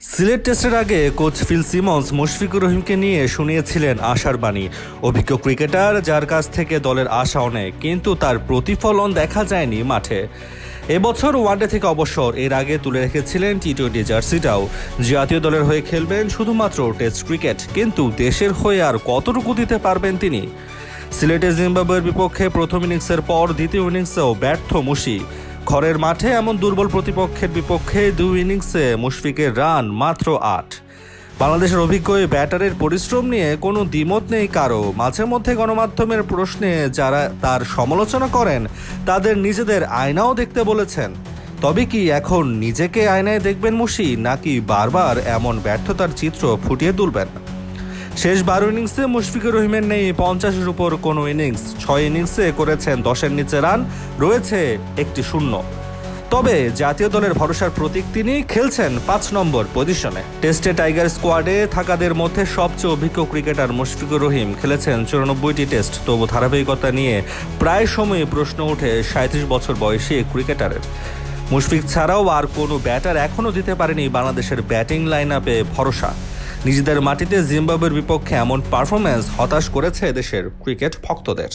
সিলেট টেস্টের আগে coach Phil Simmons Mushfiqur রহিমকে নিয়ে শুনিয়েছিলেন আশার বাণী। অভিজ্ঞ ক্রিকেটার যার কাছ থেকে দলের আশা অনেক, কিন্তু তার প্রতিফলন দেখা যায়নি মাঠে। এবছর ওয়ানডে থেকে অবসর, এর আগে তুলে রেখেছিলেন টি টোয়েন্টি জার্সিটাও। জাতীয় দলের হয়ে খেলবেন শুধুমাত্র টেস্ট ক্রিকেট, কিন্তু দেশের হয়ে আর কতটুকু দিতে পারবেন তিনি? সিলেটে জিম্বাবুয়ের বিপক্ষে প্রথম ইনিংসের পর দ্বিতীয় ইনিংসেও ব্যর্থ মুশি। ঘরের মাঠে এমন দুর্বল প্রতিপক্ষের বিপক্ষে দুই ইনিংসে মুশফিকের রান মাত্র আট। বাংলাদেশের অভিজ্ঞ ব্যাটারের পরিশ্রম নিয়ে কোনো দ্বিমত নেই কারও। মাঝে মধ্যে গণমাধ্যমের প্রশ্নে যারা তার সমালোচনা করেন, তাদের নিজেদের আয়নাও দেখতে বলেছেন। তবে কি এখন নিজেকে আয়নায় দেখবেন মুশি, নাকি বারবার এমন ব্যর্থতার চিত্র ফুটিয়ে তুলবেন? শেষ বারো ইনিংসে মুশফিকুর রহিমের নেই পঞ্চাশের উপর কোনো ইনিংস ছয় ইনিংসে করেছেন দশের নিচে রান, রয়েছে একটি শূন্য। তবে জাতীয় দলের ভরসার প্রতীক তিনি খেলছেন পাঁচ নম্বর পজিশনে। টেস্টে টাইগার স্কোয়াডে থাকাদের মধ্যে সবচেয়ে অভিজ্ঞ ক্রিকেটার মুশফিকুর রহিম খেলেছেন চুরানব্বইটি টেস্ট। তবু ধারাবাহিকতা নিয়ে প্রায় সময় প্রশ্ন ওঠে সাঁত্রিশ বছর বয়সী ক্রিকেটারের। মুশফিক ছাড়াও আর কোনো ব্যাটার এখনও দিতে পারেনি বাংলাদেশের ব্যাটিং লাইন আপে ভরসা। নিজেদের মাটিতে জিম্বাবুয়ের বিপক্ষে এমন পারফরম্যান্স হতাশ করেছে দেশের ক্রিকেট ভক্তদের।